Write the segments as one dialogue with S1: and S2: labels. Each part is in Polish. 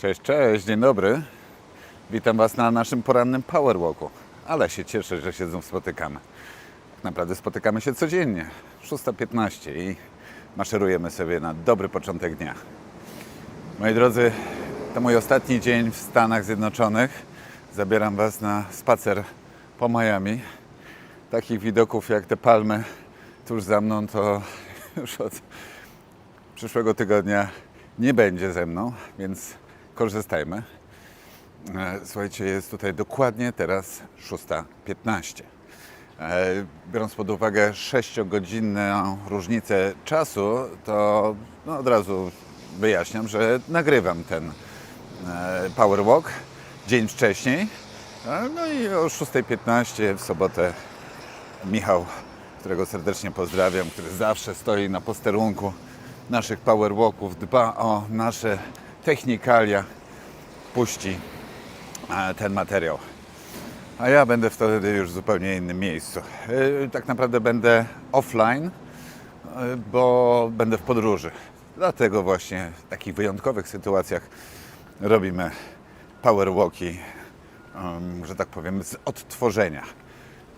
S1: Cześć, cześć, dzień dobry. Witam Was na naszym porannym Power Walku. Ale się cieszę, że się znów spotykamy. Tak naprawdę spotykamy się codziennie. 6.15 i maszerujemy sobie na dobry początek dnia. Moi drodzy, to mój ostatni dzień w Stanach Zjednoczonych. Zabieram Was na spacer po Miami. Takich widoków jak te palmy tuż za mną to już od przyszłego tygodnia nie będzie ze mną, więc korzystajmy. E, Słuchajcie, jest tutaj dokładnie teraz 6.15. E, Biorąc pod uwagę 6-godzinną różnicę czasu, to no od razu wyjaśniam, że nagrywam ten e, Power Walk dzień wcześniej. No i o 6.15 w sobotę Michał, którego serdecznie pozdrawiam, który zawsze stoi na posterunku naszych powerwalków, dba o nasze technikalia, puści e, ten materiał. A ja będę wtedy już w zupełnie innym miejscu. E, Tak naprawdę będę offline, e, bo będę w podróży. Dlatego właśnie w takich wyjątkowych sytuacjach robimy powerwalki, że tak powiem, z odtworzenia.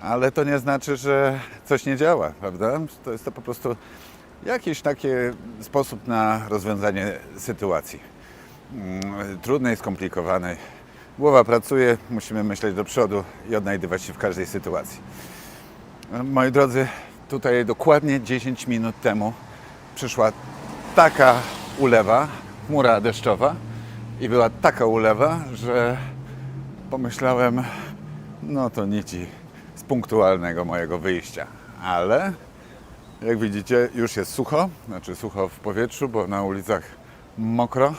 S1: Ale to nie znaczy, że coś nie działa, prawda? To jest to po prostu jakiś taki sposób na rozwiązanie sytuacji. Mm, Trudnej, skomplikowanej. Głowa pracuje, musimy myśleć do przodu i odnajdywać się w każdej sytuacji. Moi drodzy, tutaj dokładnie 10 minut temu przyszła taka ulewa, chmura deszczowa i była taka ulewa, że pomyślałem, no to nici z punktualnego mojego wyjścia. Ale jak widzicie, już jest sucho, znaczy sucho w powietrzu, bo na ulicach mokro.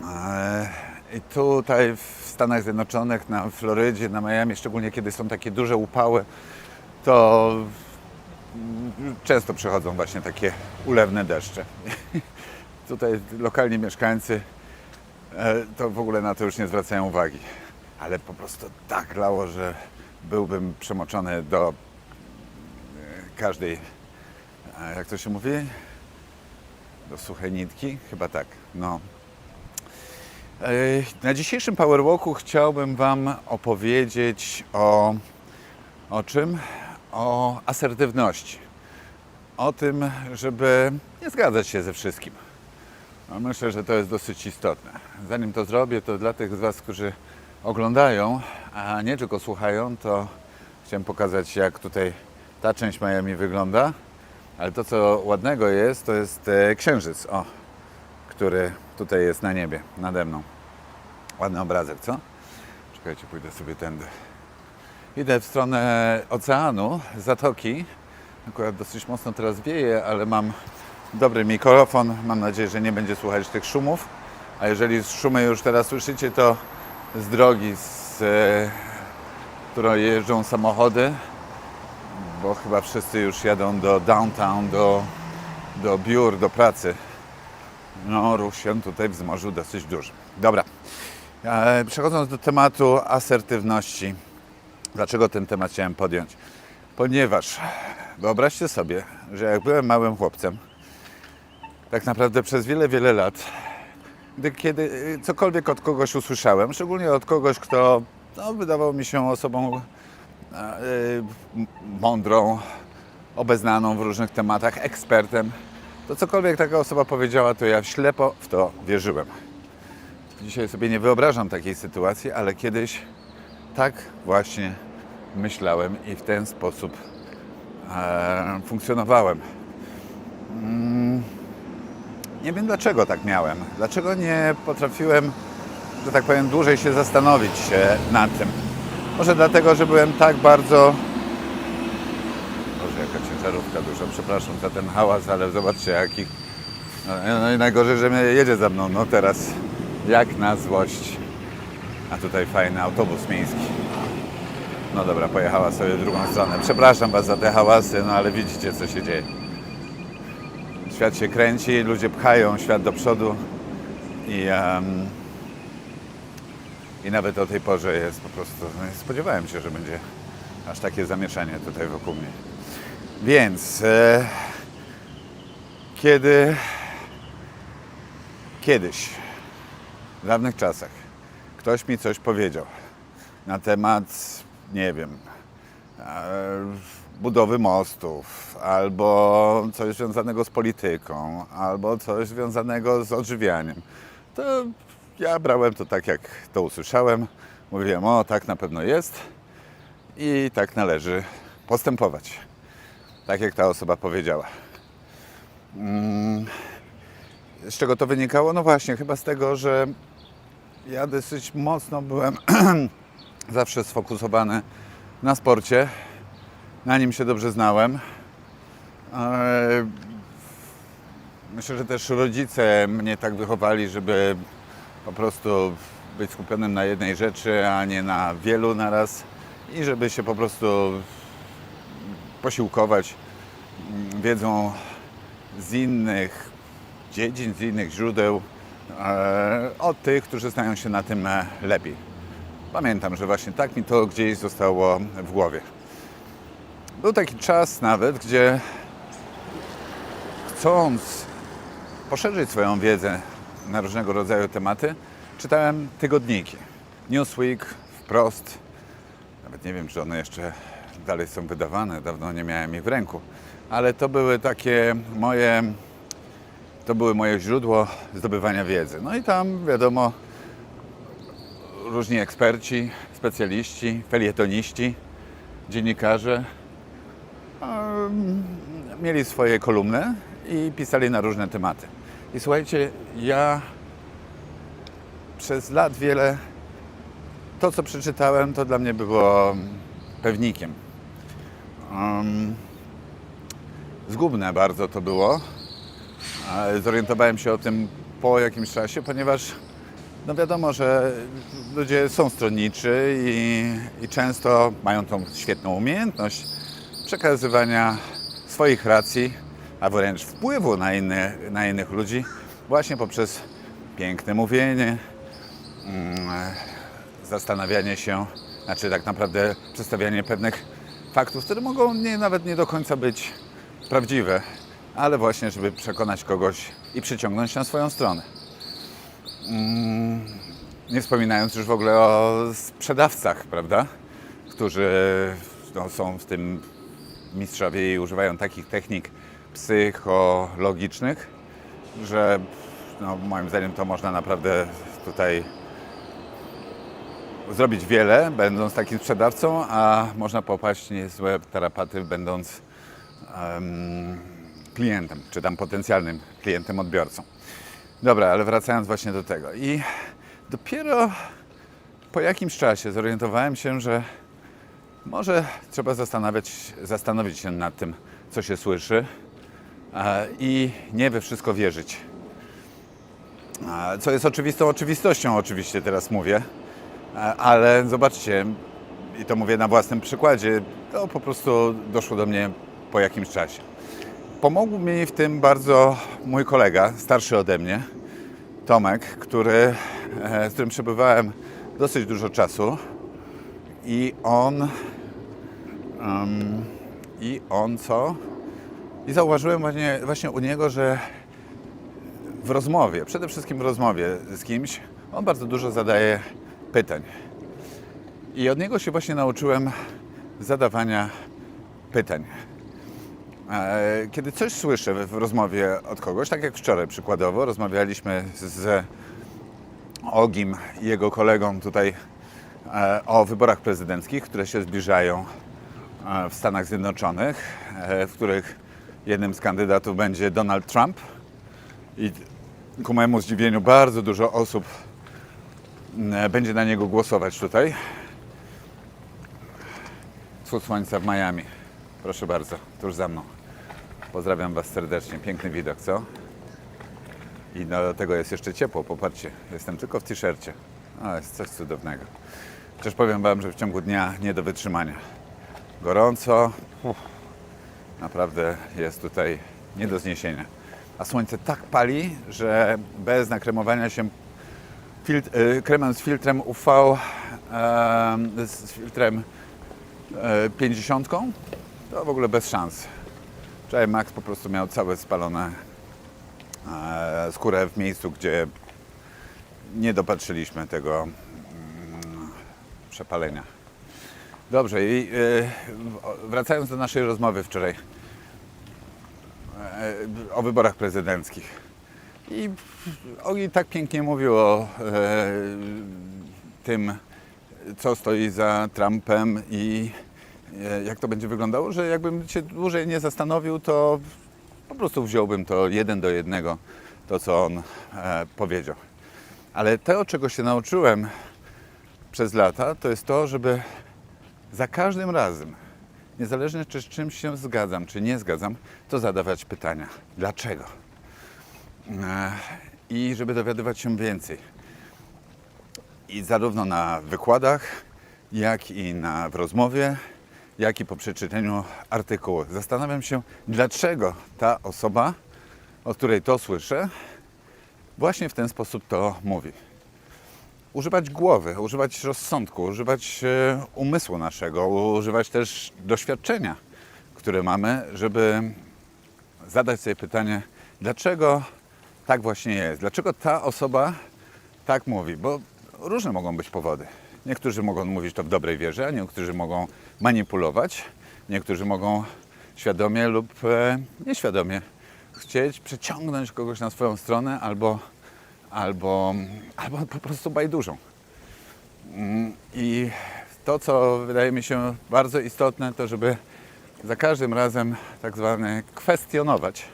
S1: Eee, I tutaj w Stanach Zjednoczonych, na Florydzie, na Miami, szczególnie kiedy są takie duże upały, to często przychodzą właśnie takie ulewne deszcze. Tutaj lokalni mieszkańcy e, to w ogóle na to już nie zwracają uwagi. Ale po prostu tak lało, że byłbym przemoczony do e, każdej, e, jak to się mówi? Do suchej nitki? Chyba tak. No. E, Na dzisiejszym Powerwalku chciałbym Wam opowiedzieć o, o czym? O asertywności. O tym, żeby nie zgadzać się ze wszystkim. No, Myślę, że to jest dosyć istotne. Zanim to zrobię, to dla tych z Was, którzy oglądają, a nie tylko słuchają, to chciałem pokazać, jak tutaj ta część Miami wygląda. Ale to, co ładnego jest, to jest e, księżyc, o, który tutaj jest na niebie, nade mną. Ładny obrazek, co? Czekajcie, pójdę sobie tędy. Idę w stronę oceanu, zatoki. Akurat dosyć mocno teraz wieje, ale mam dobry mikrofon. Mam nadzieję, że nie będzie słuchać tych szumów. A jeżeli szumy już teraz słyszycie, to z drogi, z e, którą jeżdżą samochody, bo chyba wszyscy już jadą do downtown, do, do biur, do pracy. No, ruch się tutaj wzmożył dosyć duży. Dobra, przechodząc do tematu asertywności. Dlaczego ten temat chciałem podjąć? Ponieważ wyobraźcie sobie, że jak byłem małym chłopcem, tak naprawdę przez wiele, wiele lat, gdy kiedy y, cokolwiek od kogoś usłyszałem, szczególnie od kogoś, kto no, wydawał mi się osobą e, y, m- mądrą, obeznaną w różnych tematach, ekspertem, to cokolwiek taka osoba powiedziała, to ja ślepo w to wierzyłem. Dzisiaj sobie nie wyobrażam takiej sytuacji, ale kiedyś tak właśnie myślałem i w ten sposób e, funkcjonowałem. Mm, nie wiem dlaczego tak miałem. Dlaczego nie potrafiłem, że tak powiem, dłużej się zastanowić się nad tym. Może dlatego, że byłem tak bardzo. Boże, jaka ciężarówka duża. Przepraszam za ten hałas, ale zobaczcie jaki. No, no i najgorzej, że mnie jedzie za mną. No teraz jak na złość. A tutaj fajny autobus miejski. No dobra, pojechała sobie w drugą stronę. Przepraszam Was za te hałasy, no ale widzicie co się dzieje. Świat się kręci, ludzie pchają świat do przodu i, em, i nawet o tej porze jest po prostu. No, spodziewałem się, że będzie aż takie zamieszanie tutaj wokół mnie. Więc e, kiedy kiedyś w dawnych czasach ktoś mi coś powiedział na temat, nie wiem, e, budowy mostów, albo coś związanego z polityką, albo coś związanego z odżywianiem, to ja brałem to tak, jak to usłyszałem. Mówiłem, o tak na pewno jest i tak należy postępować. Tak jak ta osoba powiedziała. Mm, Z czego to wynikało? No właśnie, chyba z tego, że ja dosyć mocno byłem zawsze sfokusowany na sporcie. Na nim się dobrze znałem. E, Myślę, że też rodzice mnie tak wychowali, żeby po prostu być skupionym na jednej rzeczy, a nie na wielu naraz i żeby się po prostu posiłkować mm, wiedzą z innych dziedzin, z innych źródeł od tych, którzy znają się na tym e, lepiej. Pamiętam, że właśnie tak mi to gdzieś zostało w głowie. Był taki czas nawet, gdzie chcąc poszerzyć swoją wiedzę na różnego rodzaju tematy, czytałem tygodniki. Newsweek, wprost. Nawet nie wiem, czy one jeszcze dalej są wydawane, dawno nie miałem ich w ręku. Ale to były takie moje, to były moje źródło zdobywania wiedzy. No i tam wiadomo, różni eksperci, specjaliści, felietoniści, dziennikarze em, mieli swoje kolumny i pisali na różne tematy. I słuchajcie, ja przez lat wiele to, co przeczytałem, to dla mnie było pewnikiem. Um, zgubne bardzo to było. Zorientowałem się o tym po jakimś czasie, ponieważ no wiadomo, że ludzie są stronniczy i, i często mają tą świetną umiejętność przekazywania swoich racji, a wręcz wpływu na, inny, na innych ludzi właśnie poprzez piękne mówienie, mm, zastanawianie się, znaczy tak naprawdę przedstawianie pewnych faktów, które mogą nie, nawet nie do końca być prawdziwe, ale właśnie, żeby przekonać kogoś i przyciągnąć na swoją stronę. Mm, Nie wspominając już w ogóle o sprzedawcach, prawda? Którzy no, są w tym mistrzowie i używają takich technik psychologicznych, że no, moim zdaniem to można naprawdę tutaj zrobić wiele, będąc takim sprzedawcą, a można popaść niezłe tarapaty, będąc em, klientem, czy tam potencjalnym klientem, odbiorcą. Dobra, ale wracając właśnie do tego. I dopiero po jakimś czasie zorientowałem się, że może trzeba zastanawiać, zastanowić się nad tym, co się słyszy i nie we wszystko wierzyć. Co jest oczywistą oczywistością, oczywiście teraz mówię, ale zobaczcie, i to mówię na własnym przykładzie, to po prostu doszło do mnie po jakimś czasie. Pomógł mi w tym bardzo mój kolega, starszy ode mnie, Tomek, który, e, z którym przebywałem dosyć dużo czasu i on em, i on co? I zauważyłem właśnie, właśnie u niego, że w rozmowie, przede wszystkim w rozmowie z kimś, on bardzo dużo zadaje pytań. I od niego się właśnie nauczyłem zadawania pytań. E, Kiedy coś słyszę w rozmowie od kogoś, tak jak wczoraj przykładowo, rozmawialiśmy z Ogim i jego kolegą tutaj e, o wyborach prezydenckich, które się zbliżają e, w Stanach Zjednoczonych, w których jednym z kandydatów będzie Donald Trump. I ku mojemu zdziwieniu bardzo dużo osób e, będzie na niego głosować tutaj. Wschód słońca w Miami. Proszę bardzo, tuż za mną. Pozdrawiam Was serdecznie. Piękny widok, co? I do tego jest jeszcze ciepło, popatrzcie. Jestem tylko w t-shircie. O, jest coś cudownego. Chociaż powiem Wam, że w ciągu dnia nie do wytrzymania. Gorąco. Naprawdę jest tutaj nie do zniesienia. A słońce tak pali, że bez nakremowania się filtr, y, kremem z filtrem UV, z filtrem e, 50, to w ogóle bez szans. Wczoraj Max po prostu miał całe spalone e, skórę w miejscu, gdzie nie dopatrzyliśmy tego mm, przepalenia. Dobrze, i e, wracając do naszej rozmowy wczoraj e, o wyborach prezydenckich. I Ogi tak pięknie mówił o tym, co stoi za Trumpem i jak to będzie wyglądało, że jakbym się dłużej nie zastanowił, to po prostu wziąłbym to jeden do jednego, to co on e, powiedział. Ale to, czego się nauczyłem przez lata, to jest to, żeby za każdym razem, niezależnie czy z czymś się zgadzam, czy nie zgadzam, to zadawać pytania. Dlaczego? E, I żeby dowiadywać się więcej. I zarówno na wykładach, jak i na, w rozmowie, jak i po przeczytaniu artykułu. Zastanawiam się, dlaczego ta osoba, od której to słyszę, właśnie w ten sposób to mówi. Używać głowy, używać rozsądku, używać e, umysłu naszego, używać też doświadczenia, które mamy, żeby zadać sobie pytanie, dlaczego tak właśnie jest, dlaczego ta osoba tak mówi, bo różne mogą być powody. Niektórzy mogą mówić to w dobrej wierze, a niektórzy mogą manipulować, niektórzy mogą świadomie lub e, nieświadomie chcieć przeciągnąć kogoś na swoją stronę albo, albo, albo po prostu bajdurzą. Mm, I to, co wydaje mi się bardzo istotne, to żeby za każdym razem tak zwane kwestionować.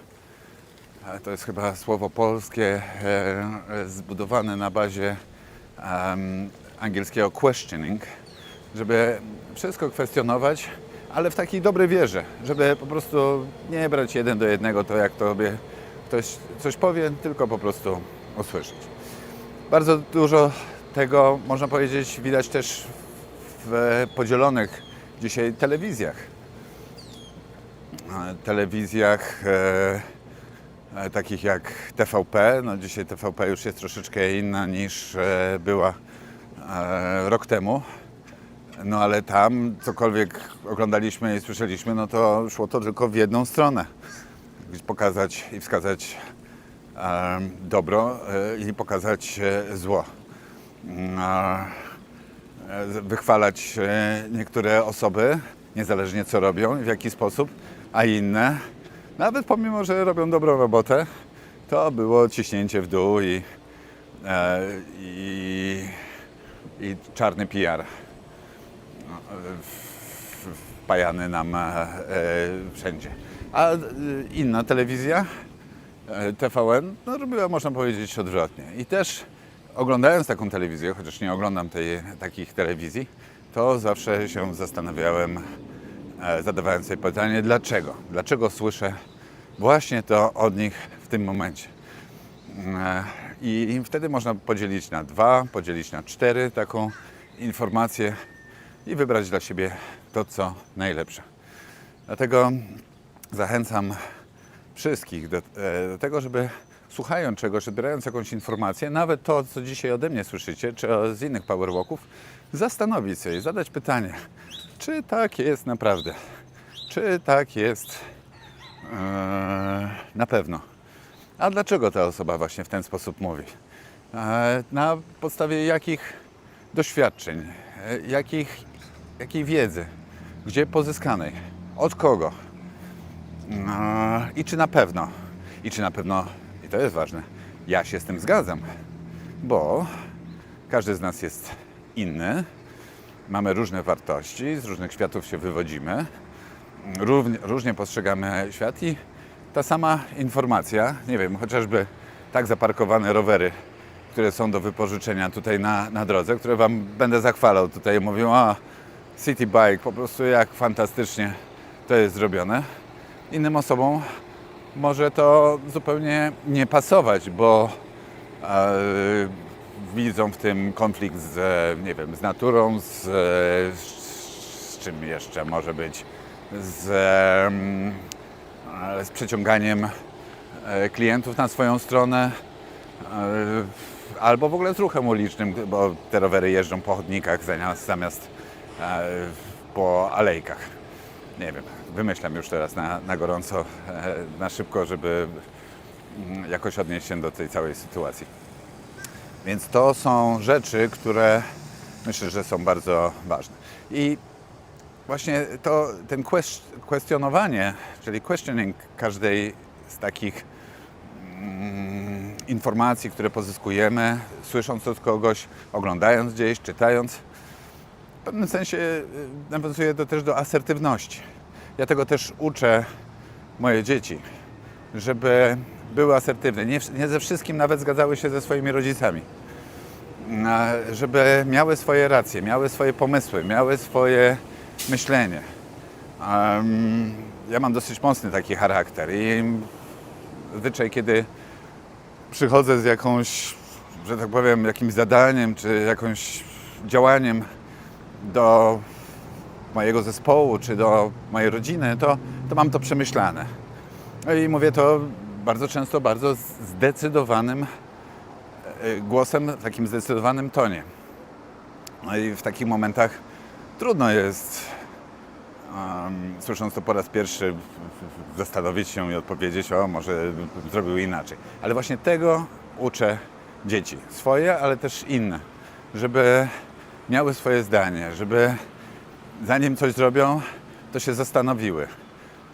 S1: E, To jest chyba słowo polskie e, zbudowane na bazie angielskiego questioning, żeby wszystko kwestionować, ale w takiej dobrej wierze, żeby po prostu nie brać jeden do jednego to, jak tobie ktoś coś powie, tylko po prostu usłyszeć. Bardzo dużo tego, można powiedzieć, widać też w podzielonych dzisiaj telewizjach. E, Telewizjach e, e, takich jak TVP. No dzisiaj TVP już jest troszeczkę inna niż e, była rok temu. No ale tam cokolwiek oglądaliśmy i słyszeliśmy, no to szło to tylko w jedną stronę. Pokazać i wskazać e, dobro e, i pokazać e, zło. Mm, e, Wychwalać e, niektóre osoby, niezależnie co robią i w jaki sposób, a inne, nawet pomimo, że robią dobrą robotę, to było ciśnięcie w dół i, e, i, i czarny PR wpajany nam e, e, wszędzie. A e, inna telewizja, TVN, no, robiła, można powiedzieć, odwrotnie. I też oglądając taką telewizję, chociaż nie oglądam tej, takich telewizji, to zawsze się zastanawiałem, zadawałem sobie pytanie, dlaczego? Dlaczego słyszę właśnie to od nich w tym momencie? I wtedy można podzielić na dwa, podzielić na cztery taką informację i wybrać dla siebie to, co najlepsze. Dlatego zachęcam wszystkich do, e, do tego, żeby słuchając czegoś, odbierając jakąś informację, nawet to, co dzisiaj ode mnie słyszycie, czy z innych powerwalków, zastanowić się i zadać pytanie, czy tak jest naprawdę? Czy tak jest e, na pewno? A dlaczego ta osoba właśnie w ten sposób mówi? E, Na podstawie jakich doświadczeń, e, jakich, jakiej wiedzy, gdzie pozyskanej, od kogo E, i czy na pewno, i czy na pewno, i to jest ważne, ja się z tym zgadzam, bo każdy z nas jest inny, mamy różne wartości, z różnych światów się wywodzimy, różnie postrzegamy świat i ta sama informacja, nie wiem, chociażby tak zaparkowane rowery, które są do wypożyczenia tutaj na, na drodze, które Wam będę zachwalał. Tutaj mówią, a City Bike, po prostu jak fantastycznie to jest zrobione. Innym osobom może to zupełnie nie pasować, bo e, widzą w tym konflikt z, nie wiem, z naturą, z, z, czym jeszcze może być, z, z przeciąganiem e, klientów na swoją stronę, e, albo w ogóle z ruchem ulicznym, bo te rowery jeżdżą po chodnikach zamiast, e, po alejkach. Nie wiem, wymyślam już teraz na, na gorąco, na szybko, żeby mm, jakoś odnieść się do tej całej sytuacji. Więc to są rzeczy, które myślę, że są bardzo ważne. I właśnie to, ten kwestionowanie, czyli questioning każdej z takich mm, informacji, które pozyskujemy, słysząc od kogoś, oglądając gdzieś, czytając, w pewnym sensie y, nawiązuje to też do asertywności. Ja tego też uczę moje dzieci, żeby były asertywne. Nie, nie ze wszystkim nawet zgadzały się ze swoimi rodzicami. Żeby miały swoje racje, miały swoje pomysły, miały swoje myślenie. Em, ja mam dosyć mocny taki charakter i zwyczaj, kiedy przychodzę z jakąś, że tak powiem, jakimś zadaniem czy jakimś działaniem do mojego zespołu czy do mojej rodziny, to, to mam to przemyślane. No i mówię to bardzo często, bardzo zdecydowanym e, głosem, w takim zdecydowanym tonie. No i w takich momentach trudno jest, um, słysząc to po raz pierwszy, zastanowić się i odpowiedzieć, o może zrobił inaczej. Ale właśnie tego uczę dzieci. Swoje, ale też inne. Żeby miały swoje zdanie, żeby zanim coś zrobią, to się zastanowiły,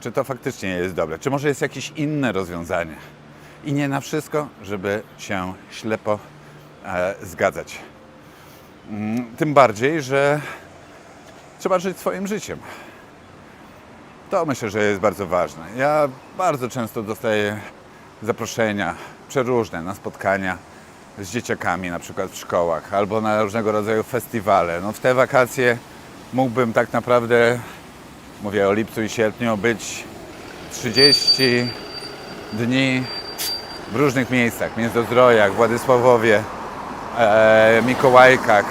S1: czy to faktycznie jest dobre, czy może jest jakieś inne rozwiązanie. I nie na wszystko, żeby się ślepo e, zgadzać. Mm, Tym bardziej, że trzeba żyć swoim życiem. To myślę, że jest bardzo ważne. Ja bardzo często dostaję zaproszenia przeróżne na spotkania z dzieciakami, na przykład w szkołach, albo na różnego rodzaju festiwale. No w te wakacje mógłbym tak naprawdę, mówię o lipcu i sierpniu, być 30 dni w różnych miejscach, Międzyzdrojach, Władysławowie, e, Mikołajkach,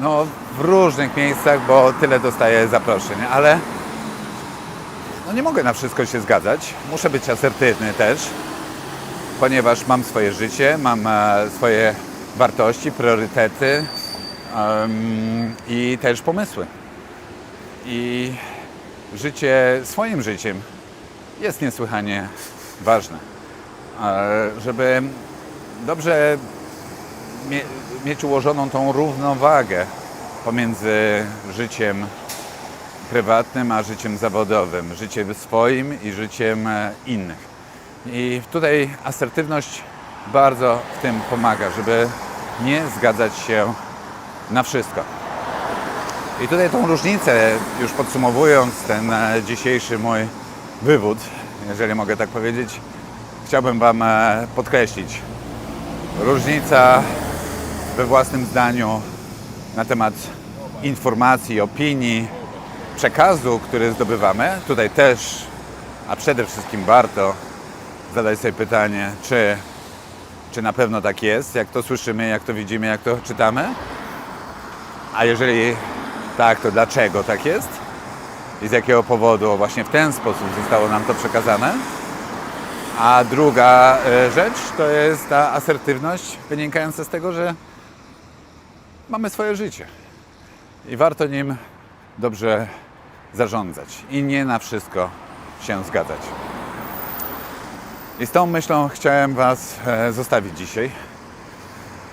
S1: no w różnych miejscach, bo tyle dostaję zaproszeń, ale no nie mogę na wszystko się zgadzać. Muszę być asertywny też, ponieważ mam swoje życie, mam e, swoje wartości, priorytety em, i też pomysły. I życie swoim życiem jest niesłychanie ważne. E, Żeby dobrze mie- mieć ułożoną tą równowagę pomiędzy życiem prywatnym a życiem zawodowym, życiem swoim i życiem e, innych. I tutaj asertywność bardzo w tym pomaga, żeby nie zgadzać się na wszystko. I tutaj tą różnicę, już podsumowując ten e, dzisiejszy mój wywód, jeżeli mogę tak powiedzieć, chciałbym Wam e, podkreślić. Różnica we własnym zdaniu na temat informacji, opinii, przekazu, który zdobywamy. Tutaj też, a przede wszystkim warto zadać sobie pytanie, czy, czy na pewno tak jest, jak to słyszymy, jak to widzimy, jak to czytamy. A jeżeli tak, to dlaczego tak jest? I z jakiego powodu właśnie w ten sposób zostało nam to przekazane? A druga e, rzecz to jest ta asertywność wynikająca z tego, że mamy swoje życie i warto nim dobrze zarządzać i nie na wszystko się zgadzać. I z tą myślą chciałem Was e, zostawić dzisiaj.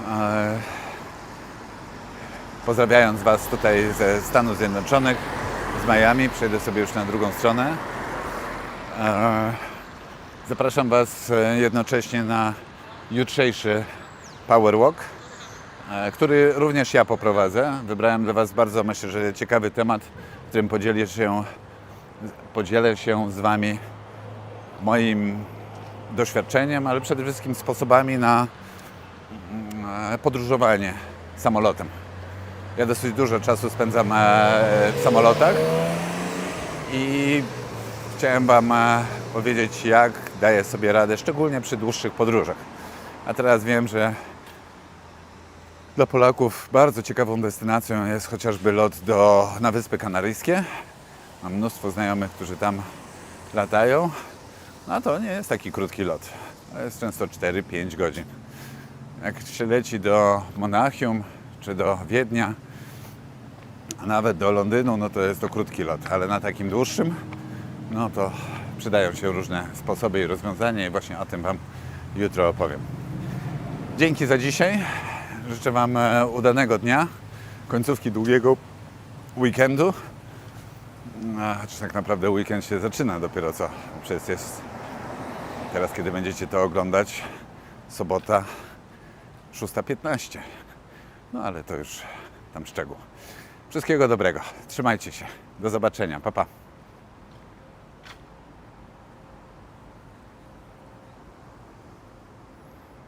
S1: E, Pozdrawiając Was tutaj ze Stanów Zjednoczonych, z Miami, przejdę sobie już na drugą stronę. E, Zapraszam Was jednocześnie na jutrzejszy Power Walk, który również ja poprowadzę. Wybrałem dla Was bardzo, myślę, że ciekawy temat, którym podzielę się, podzielę się z Wami moim doświadczeniem, ale przede wszystkim sposobami na mm, e, podróżowanie samolotem. Ja dosyć dużo czasu spędzam e, w samolotach i chciałem Wam e, powiedzieć, jak daję sobie radę, szczególnie przy dłuższych podróżach. A teraz wiem, że dla Polaków bardzo ciekawą destynacją jest chociażby lot do, na Wyspy Kanaryjskie. Mam mnóstwo znajomych, którzy tam latają. No to nie jest taki krótki lot. To jest często 4-5 godzin. Jak się leci do Monachium czy do Wiednia, a nawet do Londynu, no to jest to krótki lot, ale na takim dłuższym, no to przydają się różne sposoby i rozwiązania i właśnie o tym Wam jutro opowiem. Dzięki za dzisiaj. Życzę Wam e, udanego dnia, końcówki długiego weekendu. A, czy tak naprawdę weekend się zaczyna dopiero co? Przecież jest teraz, kiedy będziecie to oglądać, sobota 6.15. No ale to już tam szczegół. Wszystkiego dobrego. Trzymajcie się. Do zobaczenia. Pa, pa.